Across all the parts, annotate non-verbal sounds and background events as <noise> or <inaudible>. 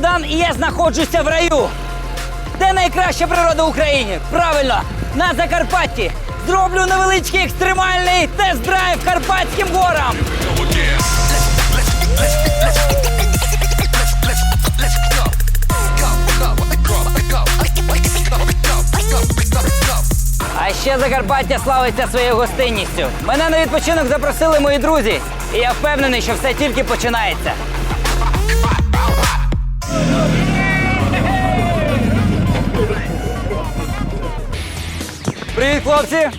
Олександр і я знаходжуся в раю. Де найкраща природа в Україні? Правильно, на Закарпатті. Зроблю невеличкий екстремальний тест-драйв Карпатським горам. А ще Закарпаття славиться своєю гостинністю. Мене на відпочинок запросили мої друзі, і я впевнений, що все тільки починається. Привіт, хлопці!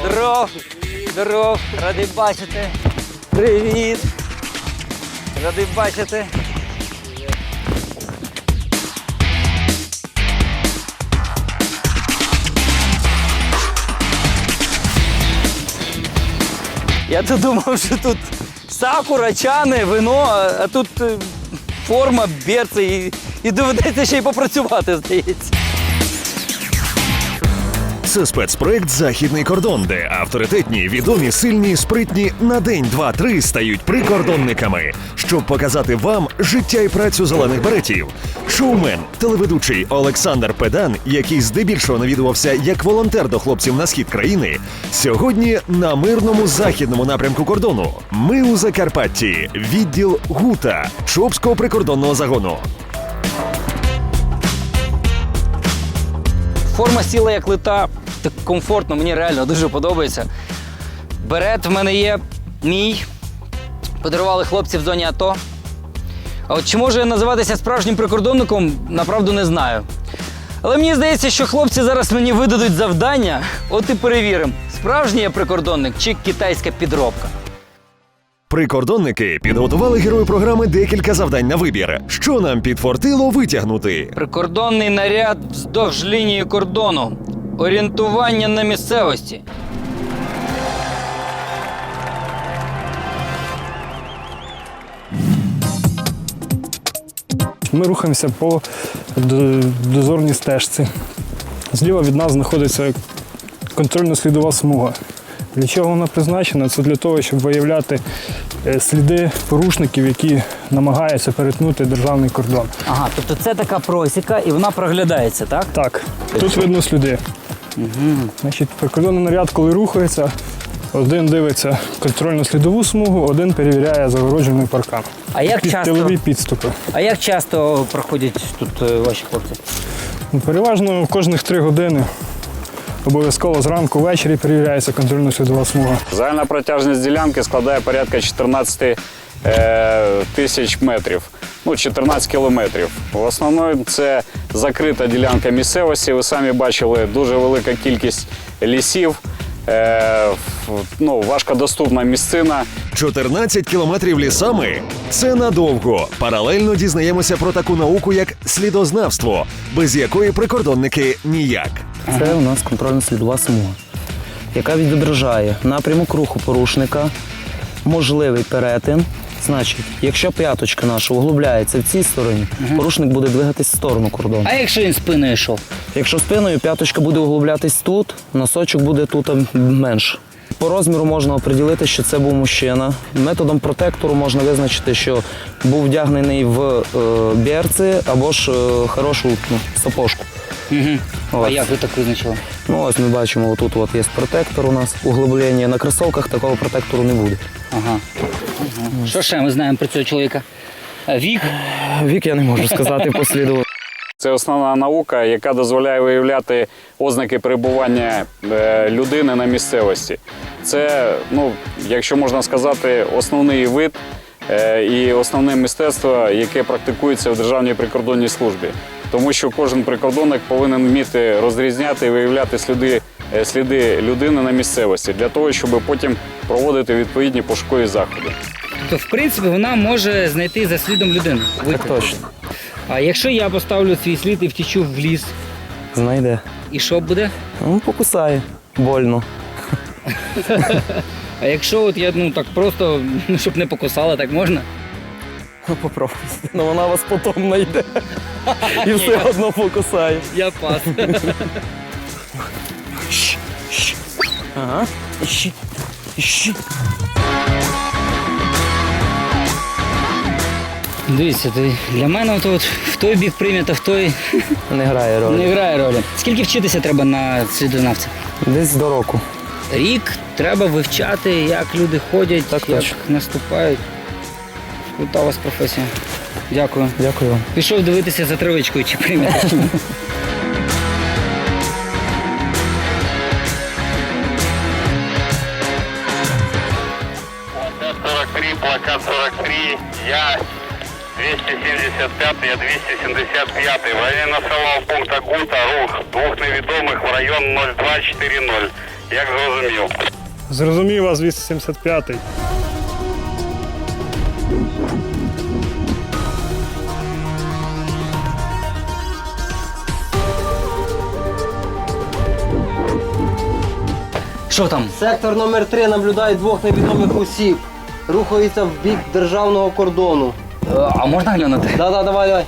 Здоров! Здоров! Радий бачити! Привіт! Радий бачити! Я то думав, що тут сакура, чани, вино, а а тут е, форма, берці і, і доведеться ще й попрацювати, здається. Це спецпроект Західний кордон, де авторитетні, відомі, сильні, спритні на день, два, три стають прикордонниками, щоб показати вам життя і працю зелених беретів. Шоумен, телеведучий Олександр Педан, який здебільшого навідувався як волонтер до хлопців на схід країни, сьогодні на мирному західному напрямку кордону. Ми у Закарпатті, відділ ГУТА Чопського прикордонного загону. Форма сіла як лита, так комфортно, мені реально дуже подобається. Берет в мене є мій. Подарували хлопці в зоні АТО. А от чи можу я називатися справжнім прикордонником, направду не знаю. Але мені здається, що хлопці зараз мені видадуть завдання, от і перевіримо, справжній я прикордонник чи китайська підробка. Прикордонники підготували герою програми декілька завдань на вибір. Що нам підфортило витягнути? Прикордонний наряд вздовж лінії кордону. Орієнтування на місцевості. Ми рухаємося по дозорній стежці. Зліва від нас знаходиться контрольно-слідова смуга. Для чого вона призначена? Це для того, щоб виявляти е, сліди порушників, які намагаються перетнути державний кордон. Ага, тобто це така просіка і вона проглядається, так? Так, тут видно сліди. Значить, прикордонний наряд, коли рухається, один дивиться контрольно-слідову смугу, один перевіряє загороджений паркан. А як Під часто, тилові підступи. а як часто проходять тут е, ваші хлопці? Ну, Переважно кожних три години. Обов'язково зранку ввечері перевіряється контрольно-слідова смуга. Загальна протяжність ділянки складає порядка 14 е, тисяч метрів. Ну, 14 кілометрів. В основному це закрита ділянка місцевості. Ви самі бачили дуже велика кількість лісів. Е, ну, важкодоступна місцина. 14 кілометрів лісами це надовго. Паралельно дізнаємося про таку науку, як слідознавство, без якої прикордонники ніяк. Це у нас контрольно-слідова смуга, яка відображає напрямок руху порушника, можливий перетин. Значить, якщо п'яточка наша углубляється в цій стороні, порушник буде двигатись в сторону кордону. А якщо він спиною йшов? Якщо спиною п'яточка буде углублятись тут, носочок буде тут менше. По розміру можна оприділити, що це був мужчина. Методом протектору можна визначити, що був вдягнений в е, берці або ж е, хорошу ну, сапожку. Угу. А як ви так визначили? Ну, ось ми бачимо, отут от є протектор у нас, углублення. На кросовках такого протектору не буде. Ага. Ага. Що ще ми знаємо про цього чоловіка? Е, Вік. Вік я не можу сказати послідово. Це основна наука, яка дозволяє виявляти ознаки перебування е, людини на місцевості. Це, ну, якщо можна сказати, основний вид е, і основне мистецтво, яке практикується в Державній прикордонній службі. Тому що кожен прикордонник повинен вміти розрізняти і виявляти сліди, е, сліди людини на місцевості для того, щоб потім проводити відповідні пошукові заходи. То в принципі вона може знайти за слідом людину. Так точно. А якщо я поставлю свій слід і втічу в ліс, Знайде. і що буде? Ну, покусає. Больно. А якщо от я ну так просто, ну, <laughs> щоб не покусала, так можна? Ну, попробуйте. Ну вона вас потім знайде. І все одно покусає. Я пас. Ага. Іщи. Іщи. Дивіться, ти- для мене от в той бік прийнято, в той Не грає ролі. не грає ролі. Скільки вчитися треба на свідознавця? Десь до року. Рік треба вивчати, як люди ходять, Так як точно. наступають. Крута у вас професія. Дякую. Дякую вам. Пішов дивитися за травичкою, чи приймете. <laughs> я 275, я 275. Воєнно-силового пункту Гута, рух двох невідомих в район 0240. Як зрозумів? Зрозумів вас 275-й. Що там? Сектор номер 3 наблюдає двох невідомих осіб. Рухаються в бік державного кордону. А можна глянути? Да-да, давай, давай.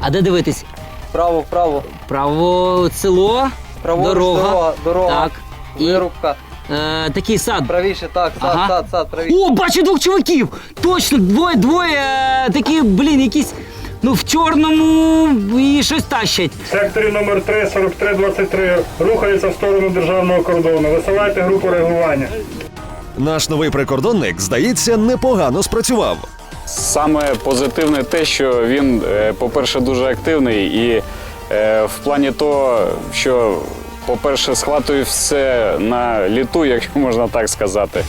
А де дивитись? Вправо, вправо. Право село, Праворуч дорога. дорога, дорога. Так. І Вирубка. е, такий сад. Правіше, так, сад, Ага. сад, сад, правіше. О, бачу двох чуваків! Точно, двоє, двоє е, такі, блін, якісь ну в чорному і щось тащать. Секторі номер 3, 4323 рухається в сторону державного кордону. Висилайте групу реагування. Наш новий прикордонник, здається, непогано спрацював. Саме позитивне те, що він, е, по-перше, дуже активний і е, в плані того, що, по-перше, схватує все на літу, <laughs> якщо можна так сказати.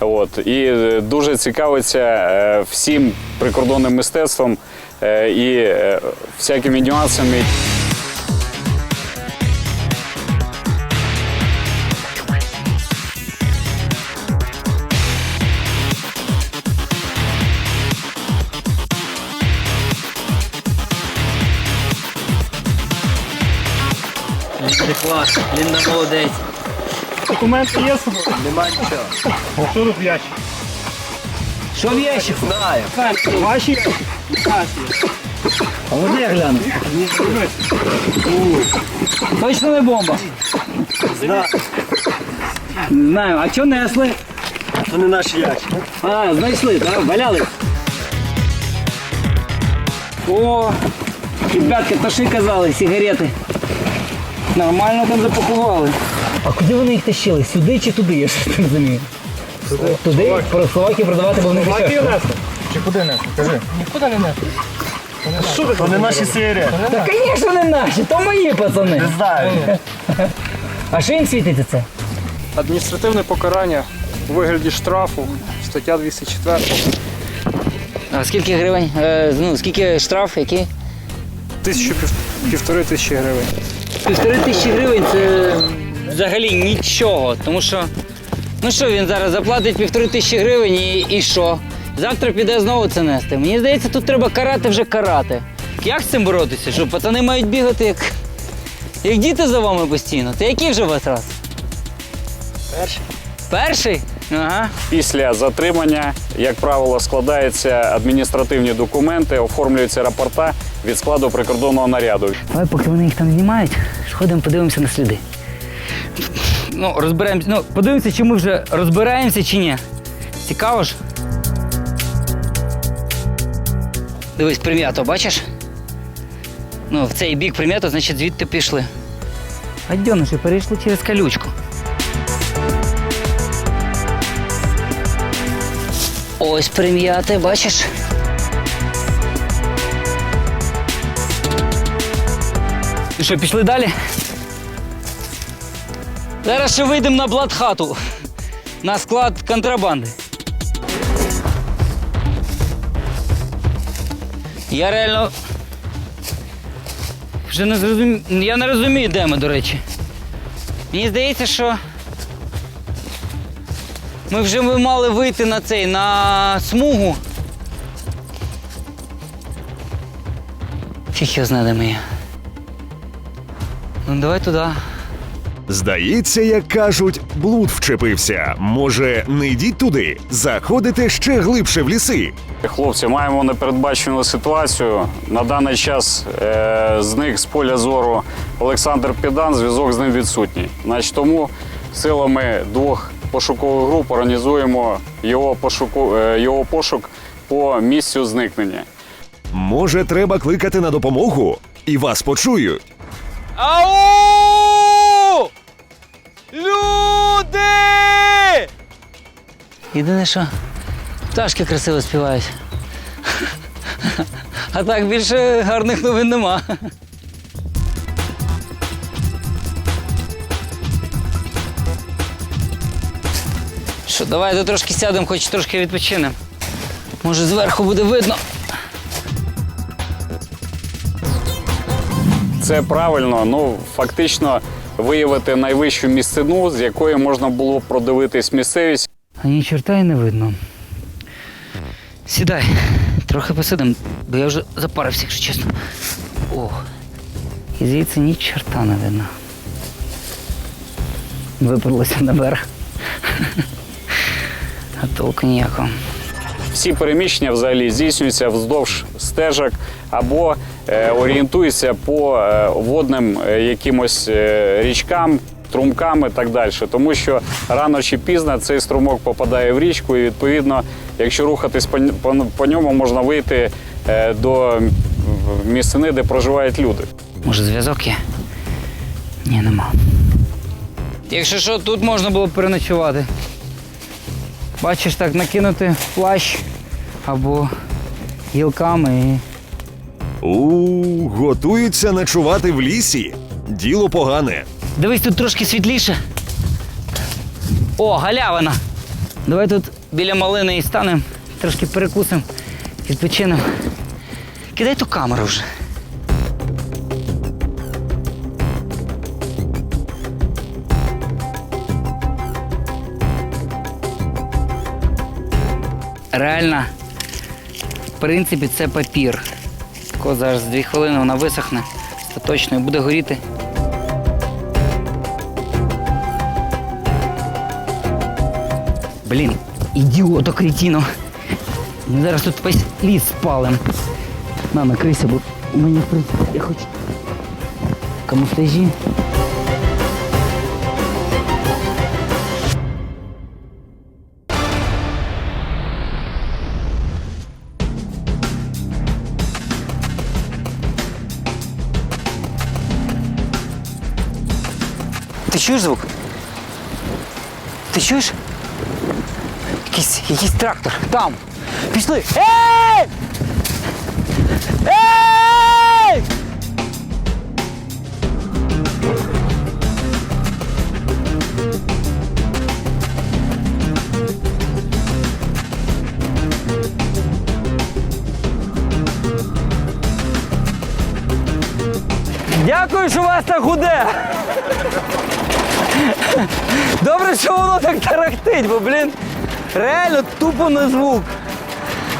От. І е, дуже цікавиться всім прикордонним мистецтвом і всякими нюансами. Клас, Лінда молодець. Документи є з собою? Нема нічого. Що тут в ящик? Що в ящику? Знаю. Ваші ящики? А можна я гляну? Точно не бомба? Знаю. Знаю, а що несли? Це не наші ящики. А, знайшли, так? Валяли. О, ребятки, то й казали, сигарети. Нормально там запакували. А куди вони їх тащили? Сюди чи туди? Я ж не розумію. Туди? Про Словакію продавати, бо вони дешевше. Чи куди нести? Кажи. Нікуди не нести. Що не наші сигарети. Та, звісно, не наші, то мої пацани. Не Знаю. <laughs> А що їм світиться це? Адміністративне покарання у вигляді штрафу, стаття 204. А скільки гривень? Е, ну, скільки штраф, який? Тисячу пів- півтори тисячі гривень. Півтори тисячі гривень це взагалі нічого. Тому що, ну що він зараз заплатить півтори тисячі гривень і, і що? Завтра піде знову це нести. Мені здається, тут треба карати вже карати. Як з цим боротися? Що пацани мають бігати як, як діти за вами постійно. Ти який вже у вас раз? Перший. Перший? Ага. Після затримання, як правило, складаються адміністративні документи, оформлюються рапорта від складу прикордонного наряду. Давай, поки вони їх там знімають, сходимо, подивимося на сліди. Ну, розберемося. Ну, подивимося, чи ми вже розбираємося чи ні. Цікаво ж. Дивись, прим'ято, бачиш? Ну, в цей бік прим'ято, значить звідти пішли. Гадьониші, перейшли через калючку. Ось прим'яте, бачиш? І що, пішли далі? Зараз ще вийдемо на Бладхату. На склад контрабанди. Я реально. Вже не зрозумію. Я не розумію, де ми, до речі. Мені здається, що. Ми вже би мали вийти на цей, на смугу. Фіг його знає, де ми є. Ну, давай туди. Здається, як кажуть, блуд вчепився. Може, не йдіть туди, заходите ще глибше в ліси. Хлопці, маємо непередбачену ситуацію. На даний час е, зник з поля зору Олександр Підан, зв'язок з ним відсутній. Значить, тому силами двох пошукових груп організуємо його, пошуку, е, його пошук по місцю зникнення. Може, треба кликати на допомогу? І вас почують. Ау! Люди! Єдине, що пташки красиво співають. А так більше гарних новин нема. Давайте трошки сядемо, хоч трошки відпочинемо. Може, зверху буде видно. Це правильно, ну фактично виявити найвищу місцину, з якої можна було продивитись місцевість. А ні чорта й не видно. Сідай, трохи посидим, бо я вже запарився, якщо чесно. О, і звідси ні чорта не видно. Виперлося на берег. А толку ніякого. Всі переміщення взагалі здійснюються вздовж стежок або е, орієнтуються по е, водним е, якимось е, річкам, струмкам і так далі. Тому що рано чи пізно цей струмок попадає в річку, і відповідно, якщо рухатись по, по, по ньому, можна вийти е, до місцини, де проживають люди. Може, зв'язок є? Ні, нема. Якщо що, тут можна було б переночувати. Бачиш, так накинути плащ або гілками і У, готуються ночувати в лісі. Діло погане. Дивись, тут трошки світліше. О, галявина. Давай тут біля малини і станемо, трошки перекусимо, відпочинемо. Кидай ту камеру вже. Реально, в принципі, це папір. Тако зараз дві хвилини вона висохне остаточно і буде горіти. Блін, ідіото кретіно. Зараз тут весь ліс спалим. На, накрийся, бо мені в принципі я хочу камуфляжі. Чуєш звук? Ти чуєш? Якийсь, якийсь трактор. Там. Пішли. Ей! Воно так тарахтить, бо, блін, реально тупо на звук.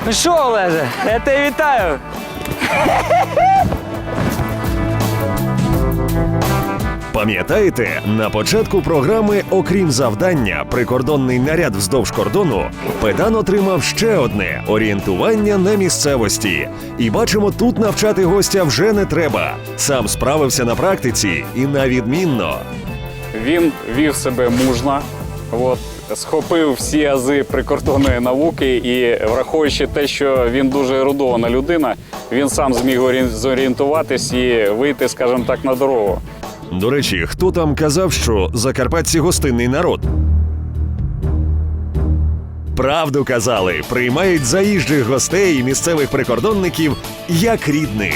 Ну що, Олеже, я тебе вітаю. Пам'ятаєте, на початку програми, окрім завдання, прикордонний наряд вздовж кордону, педан отримав ще одне орієнтування на місцевості. І бачимо, тут навчати гостя вже не треба. Сам справився на практиці і на відмінно. Він вів себе мужно, от, схопив всі ази прикордонної науки, і враховуючи те, що він дуже ерудована людина, він сам зміг орі- зорієнтуватись і вийти, скажімо так, на дорогу. До речі, хто там казав, що закарпатці гостинний народ? Правду казали, приймають заїжджих гостей і місцевих прикордонників як рідних.